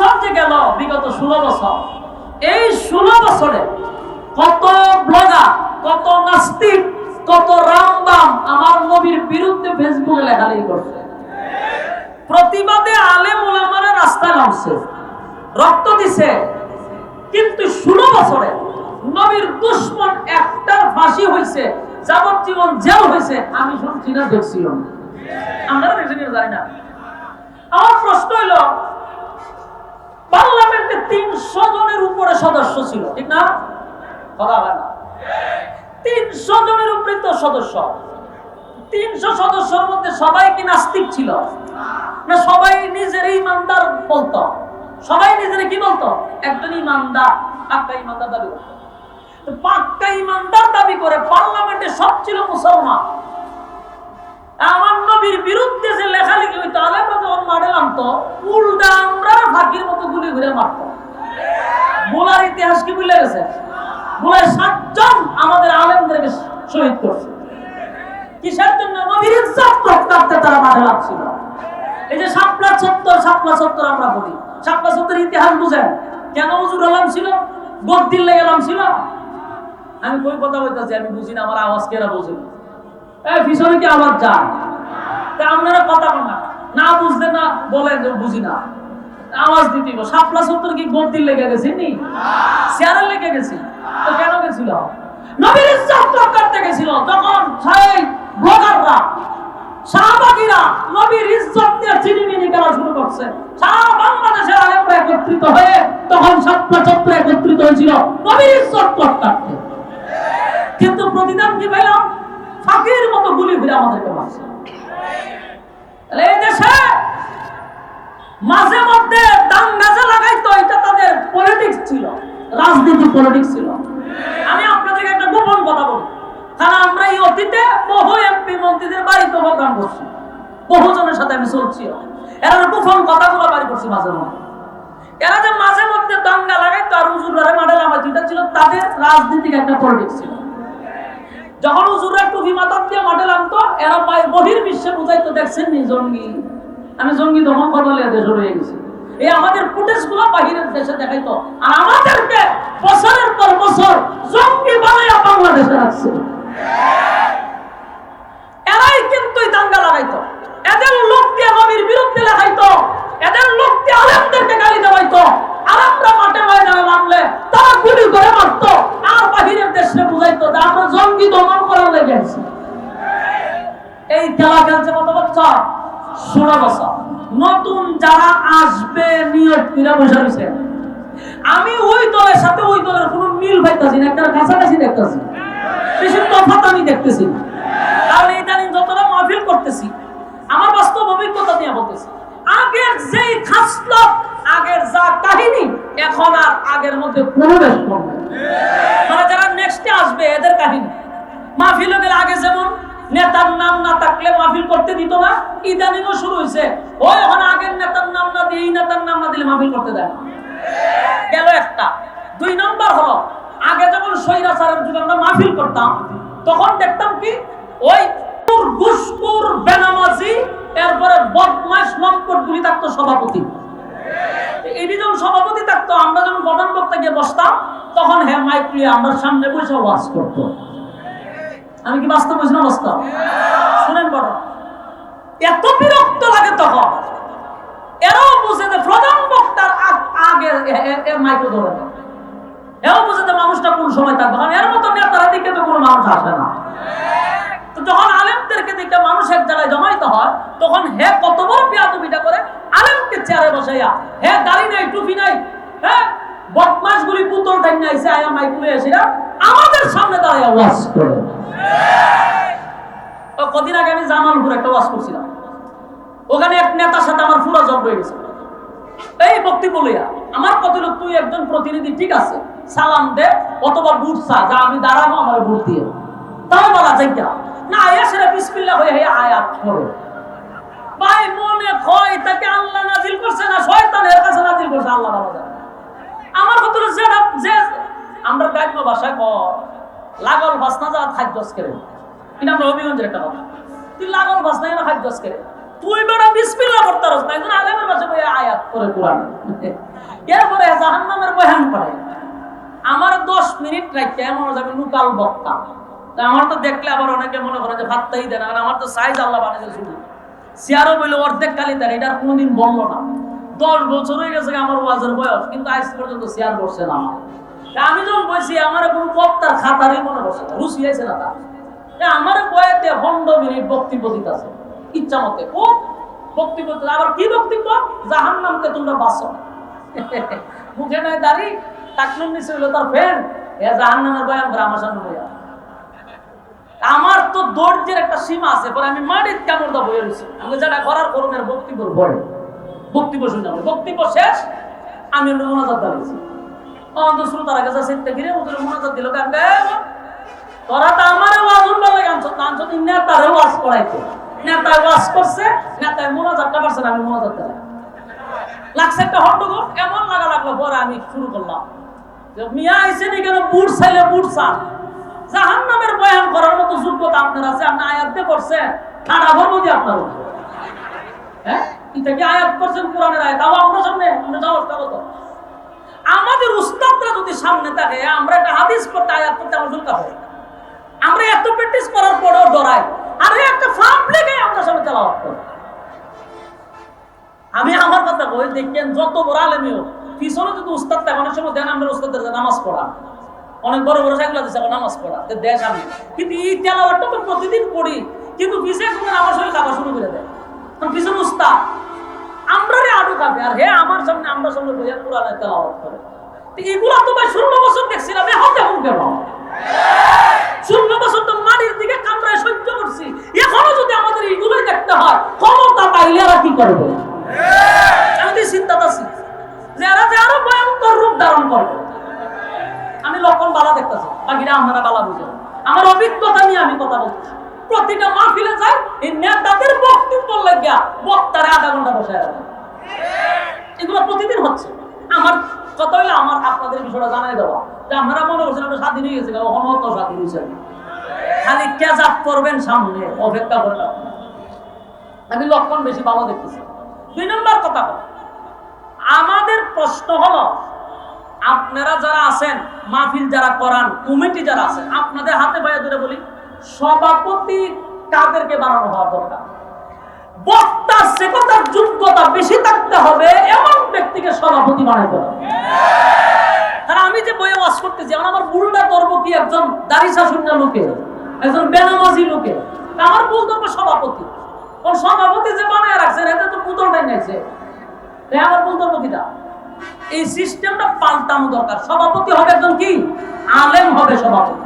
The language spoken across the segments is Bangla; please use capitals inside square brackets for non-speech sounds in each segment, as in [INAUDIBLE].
বছর যে গেল, বিগত ষোলো বছর, এই ষোলো বছরে কত ব্লগার, কত নাস্তিক, কত রামবাম আমার নবীর বিরুদ্ধে ফেসবুকে লেখালেখি করছে। প্রতিবাদে নামছে, রক্ত দিছে। কিন্তু ষোলো বছরে নবীর দুশ্মন একটার ফাঁসি হয়েছে, যাবজ্জীবন জেল হয়েছে, আমি শুনছি না দেখছিলাম আমরা দেখছি জানি না। আমার প্রশ্ন হইল সদস্য ছিল, ঠিক না? কথা হয় না। তিনশো জনের উপরে তো সদস্য। তিনশো সদস্যের মধ্যে সবাই কি নাস্তিক ছিল? না, সবাই নিজের ইমানদার বলতো। সবাই নিজের কি বলতো? একজন ইমানদার, পাক্কা ইমানদার দাবি করতো পাক্কা ইমানদার দাবি করে পার্লামেন্টে সব ছিল মুসলমান। আমার নবীর বিরুদ্ধে যে লেখালেখি হইতো মাঠে নামতো, উল্টা আমরা ইতিহাস কি ভুলে গেছে? বোলার সাতজন আমাদের আলেমদেরকে শহীদ করছে। কিসের জন্য? নবীর তারা মাঠে লাগছিল এই যে সত্তর সত্তর আমরা বলি। সত্তর ইতিহাস বুঝেন। কেন হুজুর ছিল? গদ্দিল লেগে ছিল? আমি কই কথা বলতেছি? আমি বুঝি না, আমার আওয়াজ কেরা বুঝি? এই পিছনে কি আওয়াজ যান তা আপনারা কথা না। না বুঝতে না, বলেন বুঝি না। আওয়াজ দিতে। সাপলা সত্তর কি গদ্দিল লেগে গেছে নি? চেয়ারে লেগে গেছি? তো কেন গেছিল? নবীর ইজ্জত করতে গেছিল। তখন সেই ব্লগাররা, শাহবাগীরা নবীর ইজ্জত নিয়ে চিনিমিনি করা শুরু করছে। সারা বাংলাদেশের আলেমরা একত্রিত হয়ে তখন সাতটা চত্বরে একত্রিত হয়েছিল। নবীর ইজ্জত করতে কিন্তু প্রতিদান কি পেলাম? ফাঁকির মতো গুলি ঘুরে আমাদেরকে মারছে। এই দেশে মাঝে মধ্যে দাঙ্গা যে লাগাইতো, এটা তাদের পলিটিক্স ছিল, রাজনীতি পলিটিক্স ছিল। আমি আপনাদেরকে একটা গোপন কথা বলি। কারণ আমরা এই অতীতে বহু এমপি মন্ত্রীদের বাড়িতে প্রোগ্রাম করছি। বহুজনের সাথে আমি চলছি। এরা গোপন কথাগুলো বাড়ি করছি মাঝে মধ্যে। এরা যে মাঝে মধ্যে দাঙ্গা লাগাইতো আর হুজুরারে মাঠে নামাইতো, এটা ছিল তাদের রাজনীতিক একটা পলিটিক্স ছিল। যখন হুজুরা টুপি মাথার দিয়ে মাঠে নামতো, এরা বহির বিশ্বে বুঝাইতো, দেখছেন নি জঙ্গি আমি জঙ্গি দমন কথা লিয়ে দেশে রয়ে গেছি। এই আমাদের ফুটেজগুলো বাহিরের দেশে দেখাইতো। আর আমাদেরকে বছরের পর বছর জঙ্গি বানাইয়া বাংলাদেশে রাখছে। এরাই কিন্তু দাঙ্গা লাগাইতো। এদের লোক দিয়ে নবীর বিরুদ্ধে লেখাইতো এদের লোক দিয়ে আলেমদেরকে গালি দেওয়াইতো। আলেমরা মাঠে ময়দানে নামলে তারা গুলি করে মারতো। আর বাহিরের দেশে বুঝাইতো যে আমরা জঙ্গি দমন করার লেগে আছি এই খেলা খেলছে কত বছর নতুন যারা আসবে নিয়োগ করে বসে আমি ওই দলের সাথে ওই দলের কোনো মিল পাইতেছি না একটা কাছাকাছি দেখতেছি। বেশি তফাত আমি দেখতেছি কারণ ইদানিং যতটা মাহফিল করতেছি, আমার বাস্তব অভিজ্ঞতা নিয়ে বলতেছি। আগের যেই খাসলত, আগের যা কাহিনী, এখন আর আগের মধ্যে কোনো বেশ কম মানে যারা নেক্সটে আসবে, এদের কাহিনী। মাহফিল গেলে আগে যেমন নেতার নাম না থাকলে মাহফিল করতে দিত না। ইদানিংও শুরু হয়েছে ওই ওখানে আগের নেতার নাম না দিয়ে এই নেতার নাম না দিলে মাহফিল করতে দেয় গেল একটা। দুই নম্বর হলো আগে যখন সৈরাচারের যুগে আমরা মাহফিল করতাম তখন দেখতাম কি ওই কুকুর, বেনামাজি এরপরে বদমাস লম্পট গুলি থাকতো সভাপতি। এটি যখন সভাপতি থাকতো আমরা যখন প্রধান বক্তা গিয়ে বসতাম তখন হ্যাঁ মাইক নিয়ে আমার সামনে বসে ওয়াজ করতো আমি কি বাস্তব বলছি না বাস্তব? শুনেন বড়। এত বিরক্ত লাগে তখন। এরাও বুঝে যে প্রধান বক্তার আগে এর ধরে না বুঝে যে মানুষটা কোন সময় থাকবে। কারণ এর মতো নেতারা দিকে তো কোনো মানুষ আসে না। তো যখন আলেমদেরকে দেখে মানুষ এক জায়গায় জমাইতে হয়, তখন হে কত বড় বিয়াদবিটা করে। আলেমকে চেয়ারে বসাইয়া, হে দাড়ি নাই, টুপি নাই হ্যাঁ? বদমাস গুলি টাইম নাই সে আয়া মাইকুলে এসে আমাদের সামনে দাঁড়ায় ওয়াজ করে। ও, কদিন আগে আমি জামালপুর একটা ওয়াজ করছিলাম। ওখানে এক নেতার সাথে আমার পুরো জব রয়ে গেছে। এই বক্তব্য লইয়া, আমার কত লোক তুই একজন প্রতিনিধি, ঠিক আছে? সালাম দে, অথবা বুট যা আমি দাঁড়াবো, আমার বুট দিয়ে তাও বলা যাইতা না আয়া সেটা বিসমিল্লাহ হয়ে হয়ে আয়াত করো ভাই, মনে কয় তাকে আল্লাহ নাজিল করছে না শয়তানের কাছে নাজিল করছে, আল্লাহ ভালো জানে। আমার লোক যেটা যে আমরা ক লাগল ভাসনা যা করে এটা আমরা একটা কথা। তুই লাগল ভাসনা যেন খাদ্য করে তুই করতে পারছ না একজন আলেমের কাছে বই আয়াত করে কোরআন। এরপরে জাহান্নামের বয়ান করে। আমার দশ মিনিট রাখতে এমন যাবে লুকাল বক্তা। আমার তো দেখলে আবার অনেকে মনে করে যে ভাতটাই দেয় না আমার তো সাইজ আল্লাহ বানিয়েছে শুধু। চেয়ারও বলল, অর্ধেক কালি তার, এটা কোনোদিন বলল না। দশ বছর হয়ে গেছে আমার ওয়াজের বয়স, কিন্তু আজ পর্যন্ত চেয়ার বসছে না আমার আমি যখন বলছি, আমার কোনো বক্তার খাতারই মনে বসে না রুচি আছে না তার আমার বয়াতে হন্ড মিনিট বক্তব্য ইচ্ছা মতে। ও বক্তব্য আবার কি বক্তব্য? জাহান নামকে তোমরা বাঁচো [LAUGHS] মুখে নয় দাঁড়ি টাকনুর নিচে হইল তার ফ্রেন্ড এ জাহান নামের বয়ান করে আমার সামনে বইয়া। আমার তো দৌড়ের একটা সীমা আছে, পরে আমি মাটির কামড় দা বইয়ে রয়েছি আমি যেটা করার করুনের বক্তব্য পরে বক্তব্য শুনে যাব। বক্তব্য শেষ, আমি হলো মোনাজাত দাঁড়িয়েছি অন্ত শ্রোতার কাছে সিটটা ঘিরে ওদের মোনাজাত দিল কারণ তোরা তো আমার ওয়াজ উল্টা লাগে আনছো না আনছো নেতারে ওয়াজ করাইতো। নেতায় ওয়াজ করছে, নেতায় মোনাজাতটা পারছে না, আমি মোনাজাত দিলাম। লাগছে একটা হট্টগোল, এমন লাগা লাগল, পরে আমি শুরু করলাম। মিয়া আইসে নি কেন, বুট চাইলে বুট চান জাহান নামের বয়ান করার মতো যোগ্যতা আপনার আছে, আপনি আয়াত দিয়ে করছেন ঠাডা ভরবো দিয়ে আপনার হ্যাঁ? এটা কি আয়াত কোরআনের আয়াত। আপনার সামনে সাহসটা কত আমাদের উস্তাদরা যদি সামনে থাকে, আমরা একটা হাদিস আয়াত আমার আমরা এত প্র্যাকটিস করার পরেও ডরাই। আর একটা ফার্ম লেগে আমরা সামনে করি। আমি আমার কথা বই দেখেন যত বড় আলেমিও পিছনে যদি উস্তাদ থাকে, অনেক সময় দেন আমরা উস্তাদের নামাজ পড়া। অনেক বড় বড় সাইকেল দিচ্ছে নামাজ পড়া। দেশ আমি। কিন্তু এই তেলাওয়াতটা তো প্রতিদিন পড়ি। কিন্তু পিছিয়ে কোনো নামাজ হলে খাবার শুরু করে দেয়। পিছনে উস্তাদ আমরা রে আডু খাবে আর হে, আমার সামনে আমরা সামনে বইয়া কোরআনের তেলাওয়াত করে। তো এগুলো তো ভাই ষোলো বছর দেখছিলাম এখন দেখুন কেন? ষোলো বছর তো মাটির দিকে কামড়ায় সহ্য করছি। এখনও যদি আমাদের এইগুলোই দেখতে হয়, ক্ষমতা পাইলে আর কি করব? আমি তো চিন্তা আছি যে এরা যে আরও ভয়ঙ্কর রূপ ধারণ করবে। আমি লক্ষণ বালা দেখতেছি, বাকিরা আপনারা বালা বুঝে আমার অভিজ্ঞতা নিয়ে আমি কথা বলছি। প্রতিটা মাহফিলে যাই এই নেতাদের বক্তব্য লাগিয়া বক্তারে আধা ঘণ্টা বসে রাখে এগুলো প্রতিদিন হচ্ছে। আমার কথা হইলে, আমার আপনাদের বিষয়টা জানাই দেওয়া। যে আপনারা মনে করছেন আমরা স্বাধীন হয়ে গেছি অনন্ত স্বাধীন হয়েছে। খালি কেজাপ করবেন সামনে, অপেক্ষা করে আমি লক্ষণ বেশি ভালো দেখতেছি। দুই নম্বর কথা আমাদের প্রশ্ন হলো, আপনারা যারা আছেন, মাহফিল যারা করান, কমিটি যারা আছেন, আপনাদের হাতে পায়ে ধরে বলি সভাপতি কাদেরকে বানানো হওয়া দরকার। বক্তার সেকতার যোগ্যতা বেশি থাকতে হবে, এমন ব্যক্তিকে সভাপতি বানাইতে হবে। কারণ আমি যে বইয়ে ওয়াজ করতেছি আমার ভুলটা ধরবো কি একজন দাড়িসা শূন্য লোকে একজন বেনামাজি লোকে আমার ভুল ধরবো সভাপতি। কোন সভাপতি যে বানায় রাখছে এতে তো পুতলটাই নাইছে তাই আমার ভুল ধরবো কিটা? এই সিস্টেমটা পাল্টানো দরকার। সভাপতি হবে একজন কি? আলেম হবে সভাপতি।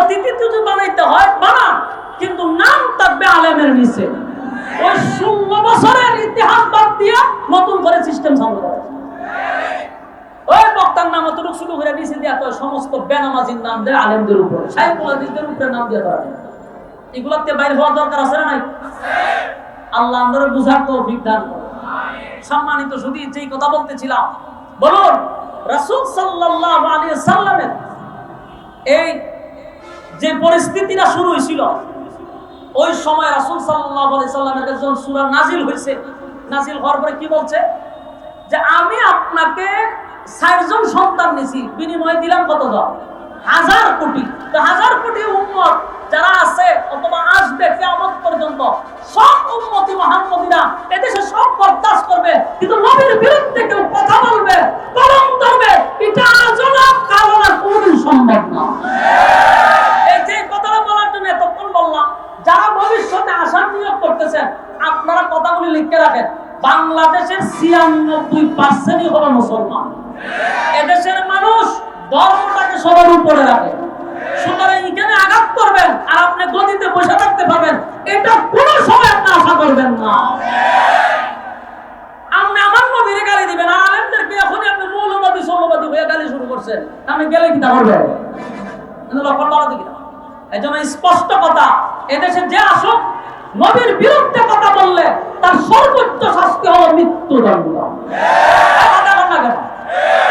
অতিথি বানাইতে হয় কিন্তু নাম থাকবে আলেমের নিচে। ওই ষোলো বছরের ইতিহাস বাদ দিয়ে নতুন করে সিস্টেম চালু ওই বক্তার নাম অতটুকু শুরু করে তো সমস্ত বেনামাজির নাম দেয় আলেমদের উপরে। উপরে নাম দিয়ে এগুলোতে বাইরে হওয়ার দরকার আছে না আল্লাহ আমাদের বুঝার তো দান সম্মানিত শুধু যেই কথা বলতেছিলাম, বলুন, রাসূল সাল্লাল্লাহু সাল্লামের এই যে পরিস্থিতিটা শুরু হয়েছিল, ওই সময় রাসূল সাল্লামের যখন সূরা নাজিল হয়েছে নাজিল হওয়ার পরে কি বলছে? যে আমি আপনাকে ষাটজন সন্তান নিছি বিনিময়ে দিলাম কত জন? হাজার কোটি। হাজার কোটি উম্মত যারা আছে অথবা আসবে কেমন পর্যন্ত, সব উম্মতি মুহাম্মদীরা এদেশে সব বরদাস্ত করবে। কিন্তু নবীর বিরুদ্ধে আপনি গেলে কি তা লক্ষণ এই জন্য স্পষ্ট কথা, এদেশে যে আসুক, নবীর বিরুদ্ধে কথা বললে তার সর্বোচ্চ শাস্তি হলো মৃত্যুদণ্ড।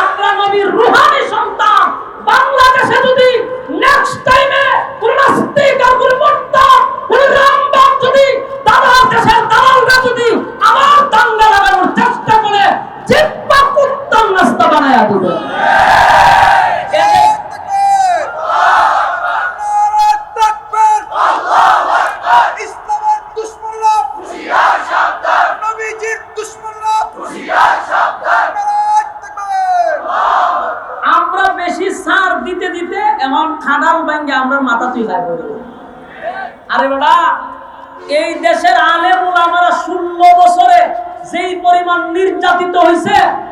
আমরা নবীর রুহানি সন্তান। বাংলাদেশে যদি নেক্সট টাইমে কোন নাস্তিক আর কোন রামবাগ যদি দাদা দেশের দালালরা যদি দাঙ্গা লাগানোর চেষ্টা করে, জিব্বা নাস্তা বানায়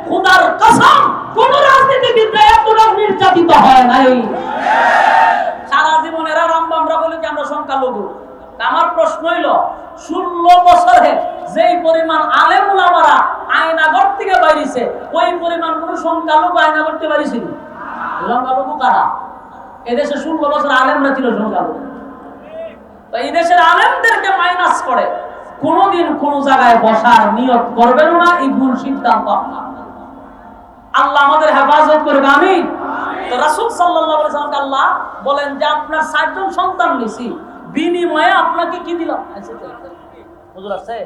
খুদার কসম, কোন রাজনীতিবিদরা এতটা নির্যাতিত হয় নাই। সারা জীবন এরা রামবামরা বলে কি, আমরা সংখ্যালঘু। আমার প্রশ্ন হইল, ষোলো বছরে যেই পরিমাণ আলেম আয়নাগর থেকে বাইরেছে ওই পরিমাণ কোন সংখ্যালঘু আয়না করতে পারিছিল সংখ্যালঘু কারা? এদেশে ষোলো বছর আলেমরা ছিল সংখ্যালঘু। তো এই দেশের আলেমদেরকে মাইনাস করে। কোনোদিন কোন জায়গায় বসার নিয়ত করবেন না, এই ভুল সিদ্ধান্ত। আপনার। আল্লাহ আমাদের হেফাজত করবে আমি তো রাসূল আলাইহি আল্লাহ বলেন যে, আপনার ষাটজন সন্তান নিছি। বিনিময়ে আপনাকে কি দিলাম? হুজুর আছে?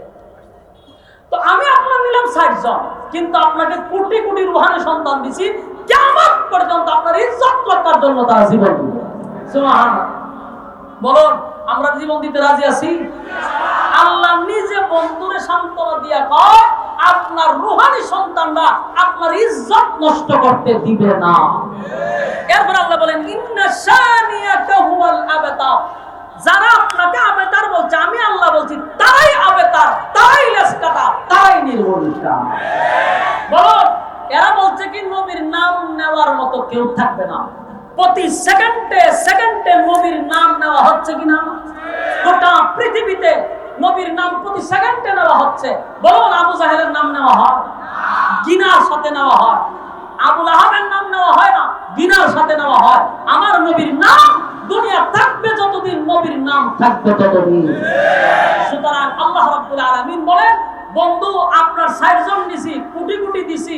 তো আমি আপনার নিলাম ষাট জন কিন্তু আপনাকে কোটি কোটি রুহানি সন্তান দিছি। কিয়ামত পর্যন্ত আপনার ইজ্জত রক্ষার জন্য তারা জীবন বলুন। আমরা জীবন দিতে রাজি আছি? আল্লাহ নিজে বন্ধুরে সান্ত্বনা দিয়া কয়, আপনার রুহানি সন্তানরা আপনার ইজ্জত নষ্ট করতে দিবে না। এরপর আল্লাহ বলেন, ইন্না শানিয়াকা আবাতা যারা আপনাকে আবেতার বলছে, আমি আল্লাহ বলছি, তারাই আবেতার, তারাই লেসকাটা তারাই নির্বলিকা বলুন এরা বলছে কি, নবীর নাম নেওয়ার মতো কেউ থাকবে না। প্রতি সেকেন্ডে সেকেন্ডে নবীর নাম নেওয়া হচ্ছে কিনা? গোটা পৃথিবীতে নবীর নাম প্রতি সেকেন্ডে নেওয়া হচ্ছে। বলুন, আবু জাহেলের নাম নেওয়া হয়? গিনার সাথে নেওয়া হয়। আবুল আহাবের নাম নেওয়া হয় না, গিনার সাথে নেওয়া হয়। আমার নবীর নাম, দুনিয়া থাকবে যতদিন নবীর নাম থাকবে ততদিন। সুতরাং আল্লাহ রাব্বুল আলামিন বলেন, বন্ধু, আপনার ষাট জন দিছি, কোটি কোটি দিছি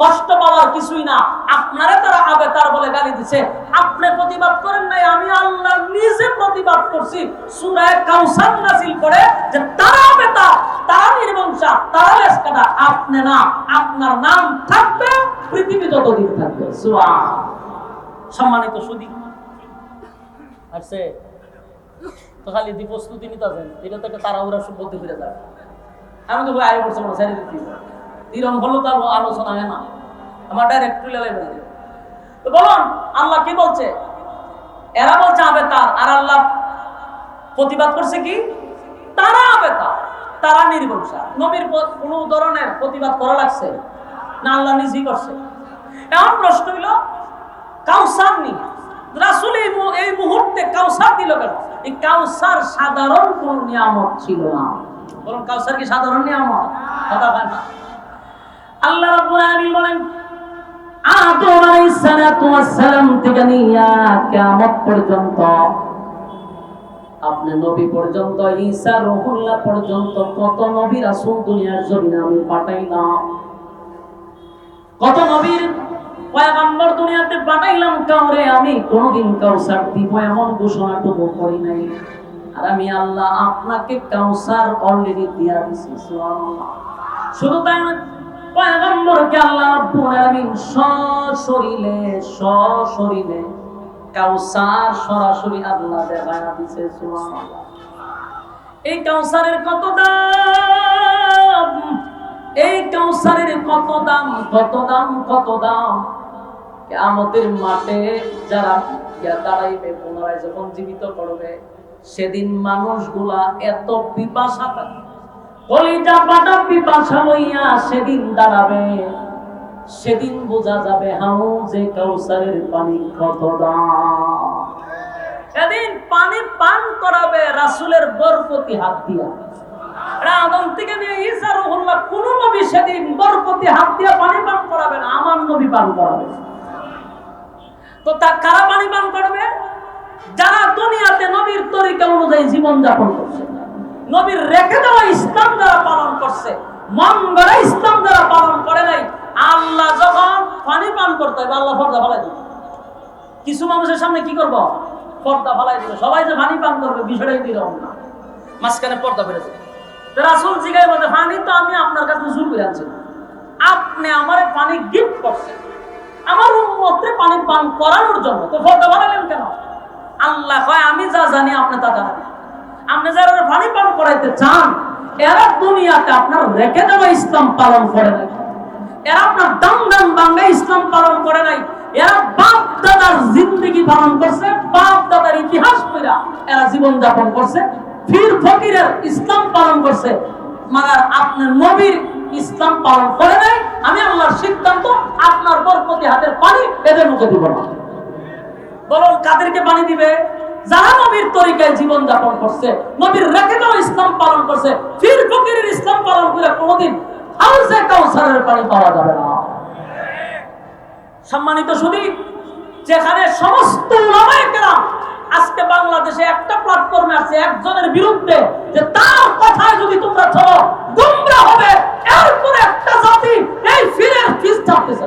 কষ্ট পাওয়ার কিছুই না। আপনারা তারা আবে তার বলে গালি দিছে। আপনি প্রতিবাদ করেন নাই, আমি আল্লাহ নিজে প্রতিবাদ করছি। সূরা কাউসার নাজিল করে যে তারা আবে তার তারা নির্বংশা তারা লেস কাটা আপনি না, আপনার নাম থাকবে, পৃথিবী যতদিন থাকবে। সম্মানিত সুদী। আসছে। তো খালি দি প্রস্তুতি নিতে এটা তো একটা তাড়াহুড়া বলতে ফিরে যাবে আমি তো ভাই আগে পড়ছি না ছেড়ে দিচ্ছি। এরকম হলো তার আলোচনা হয় না। আমার ডাইরেক্ট তুলে তো বলুন, আল্লাহ কি বলছে? এরা বলছে আবে তার আর আল্লাহ প্রতিবাদ করছে কি? তারা আবে তার তারা নির্বংশা নবীর কোনো ধরনের প্রতিবাদ করা লাগছে? না, আল্লাহ নিজেই করছে। এমন প্রশ্ন হইল, কাউসার নি রাসূল এই মুহূর্তে কাউসার দিল কেন? এই কাউসার সাধারণ কোন নিয়ামত ছিল না। বলুন, কাউসার কি সাধারণ নিয়ামত? কথা না। আল্লাহ রাব্বুল আলামিন বলেন, আদম আলাইহিস সালাতু ওয়াস সালাম থেকে কিয়ামত পর্যন্ত, আপনি নবী পর্যন্ত, ঈসা পর্যন্ত, কত নবী রাসূল দুনিয়ার জমিনে আমি পাঠাইলাম। কত নবীর পয়গম্বর দুনিয়াতে পাঠাইলাম কাউরে, আমি কোনোদিন কাউসার দিব এমন ঘোষণাটুকু করি নাই। আর আমি আল্লাহ আপনাকে কাউসার অলরেডি দিয়া দিছি, সুবহানাল্লাহ। শুধু তাই না পয়গম্বরকে আল্লাহ রাব্বুল আলামিন কাউসার সরাসরি আল্লাহ দেখায় দিছে, সুবহানাল্লাহ। এই কাউসারের কত দাম? এই কাউসারের কত দাম? কত দাম? কত দাম? কিয়ামতের মাঠে যারা দাঁড়াইবে, পুনরায় যখন জীবিত করবে, সেদিন মানুষগুলা এত পিপাসা থাকে কলিজা পাটা পিপাসা লইয়া সেদিন দাঁড়াবে। সেদিন বোঝা যাবে হাউ যে কাউসারের পানি কত সেদিন পানি পান করাবে রাসূলের বরকতি হাত দিয়া। আদম থেকে নিয়ে ঈসা রুহুল্লাহ কোন নবী সেদিন বরকতি হাত দিয়া পানি পান করাবে না, আমার নবী পান করাবে। তো তা কারা পানি পান করবে? যারা দুনিয়াতে নবীর তরিকা অনুযায়ী জীবন যাপন করছে। নবীর রেখে দেওয়া ইসলাম যারা পালন করছে। মন ইসলাম যারা পালন করে নাই। আল্লাহ যখন পানি পান করতে হবে, আল্লাহ পর্দা ফেলাই দিবে। কিছু মানুষের সামনে কি করব? পর্দা ফেলাই দিবে। সবাই যে পানি পান করবে, বিষয়টাই দিল না। মাঝখানে পর্দা যাবে রাসুল জিগাই বলতে পানি তো আমি আপনার কাছে জোর করে আনছি। আপনি আমার পানি গিফট করছেন। আমার উন্মত্রে পানি পান করানোর জন্য। তো পর্দা বানালেন কেন? আল্লাহ কয়, আমি যা জানি, আপনি তা জানেন আপনি যারা পানি পান করাইতে চান, এরা দুনিয়াতে আপনার রেখে দেওয়া ইসলাম পালন করে নাই। এরা আপনার দাম দাম বাংলা ইসলাম পালন করে নাই। এরা বাপ দাদার জিন্দগি পালন করছে বাপ দাদার ইতিহাস কইরা এরা জীবন যাপন করছে ফির ফকিরের ইসলাম পালন করছে। আপনার নবীর ইসলাম পালন করে নাই, আমি আল্লাহর সিদ্ধান্ত, আপনার বরকতি হাতের পানি এদের মুখে দিব না। বলুন, কাদেরকে পানি দিবে? যারা নবীর তরিকায় জীবন যাপন করছে, নবীর রেখে ইসলাম পালন করছে, ফির ফকিরের ইসলাম পালন করে কোনোদিন হাউসে কাউসারের পানি পাওয়া যাবে না সম্মানিত শুধু যেখানে সমস্ত উলামায়ে কেরাম আজকে বাংলাদেশে একটা প্ল্যাটফর্মে আছে একজনের বিরুদ্ধে, যে তার কথায় যদি তোমরা চলো, গুমরা হবে, এরপরে একটা জাতি এই ফিরের ফিস ছাড়তেছে না।